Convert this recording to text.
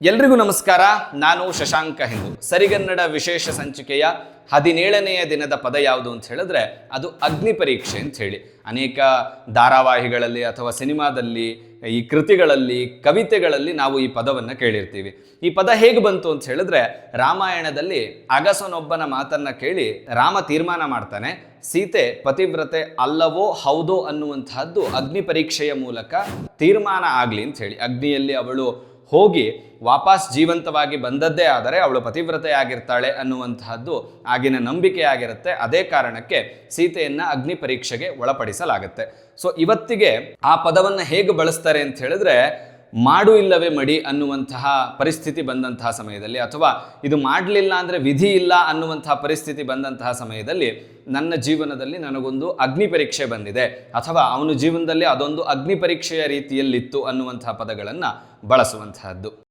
ಎಲ್ರಿಗೂ ನಮಸ್ಕಾರ. ನಾನು ಶಶಾಂಕ ಹಿಂದೂ ಸರಿಗನ್ನಡ ವಿಶೇಷ ಸಂಚಿಕೆಯ ಹದಿನೇಳನೆಯ ದಿನದ ಪದ ಯಾವುದು ಅಂತ ಹೇಳಿದ್ರೆ ಅದು ಅಗ್ನಿ ಪರೀಕ್ಷೆ ಅಂತ ಹೇಳಿ. ಅನೇಕ ಧಾರಾವಾಹಿಗಳಲ್ಲಿ ಅಥವಾ ಸಿನಿಮಾದಲ್ಲಿ, ಈ ಕೃತಿಗಳಲ್ಲಿ, ಕವಿತೆಗಳಲ್ಲಿ ನಾವು ಈ ಪದವನ್ನು ಕೇಳಿರ್ತೀವಿ. ಈ ಪದ ಹೇಗೆ ಬಂತು ಅಂತ ಹೇಳಿದ್ರೆ ರಾಮಾಯಣದಲ್ಲಿ ಅಗಸನೊಬ್ಬನ ಮಾತನ್ನ ಕೇಳಿ ರಾಮ ತೀರ್ಮಾನ ಮಾಡ್ತಾನೆ. ಸೀತೆ ಪತಿವ್ರತೆ ಅಲ್ಲವೋ ಹೌದೋ ಅನ್ನುವಂತಹದ್ದು ಅಗ್ನಿ ಪರೀಕ್ಷೆಯ ಮೂಲಕ ತೀರ್ಮಾನ ಆಗಲಿ ಅಂತ ಹೇಳಿ. ಅಗ್ನಿಯಲ್ಲಿ ಅವಳು ಹೋಗಿ ವಾಪಸ್ ಜೀವಂತವಾಗಿ ಬಂದದ್ದೇ ಆದರೆ ಅವಳು ಪತಿವ್ರತೆ ಆಗಿರ್ತಾಳೆ ಅನ್ನುವಂತಹದ್ದು ಆಗಿನ ನಂಬಿಕೆಯಾಗಿರುತ್ತೆ. ಅದೇ ಕಾರಣಕ್ಕೆ ಸೀತೆಯನ್ನು ಅಗ್ನಿ ಪರೀಕ್ಷೆಗೆ ಒಳಪಡಿಸಲಾಗುತ್ತೆ. ಸೊ ಇವತ್ತಿಗೆ ಆ ಪದವನ್ನು ಹೇಗೆ ಬಳಸ್ತಾರೆ ಅಂತ ಹೇಳಿದ್ರೆ ಮಾಡು ಇಲ್ಲವೇ ಮಡಿ ಅನ್ನುವಂತಹ ಪರಿಸ್ಥಿತಿ ಬಂದಂತಹ ಸಮಯದಲ್ಲಿ ಅಥವಾ ಇದು ಮಾಡಲಿಲ್ಲ ಅಂದರೆ ವಿಧಿ ಇಲ್ಲ ಅನ್ನುವಂತಹ ಪರಿಸ್ಥಿತಿ ಬಂದಂತಹ ಸಮಯದಲ್ಲಿ ನನ್ನ ಜೀವನದಲ್ಲಿ ನನಗೊಂದು ಅಗ್ನಿ ಪರೀಕ್ಷೆ ಬಂದಿದೆ. ಅಥವಾ ಅವನ ಜೀವನದಲ್ಲಿ ಅದೊಂದು ಅಗ್ನಿ ಪರೀಕ್ಷೆಯ ರೀತಿಯಲ್ಲಿತ್ತು ಅನ್ನುವಂತಹ ಪದಗಳನ್ನು ಬಳಸುವಂತಹದ್ದು.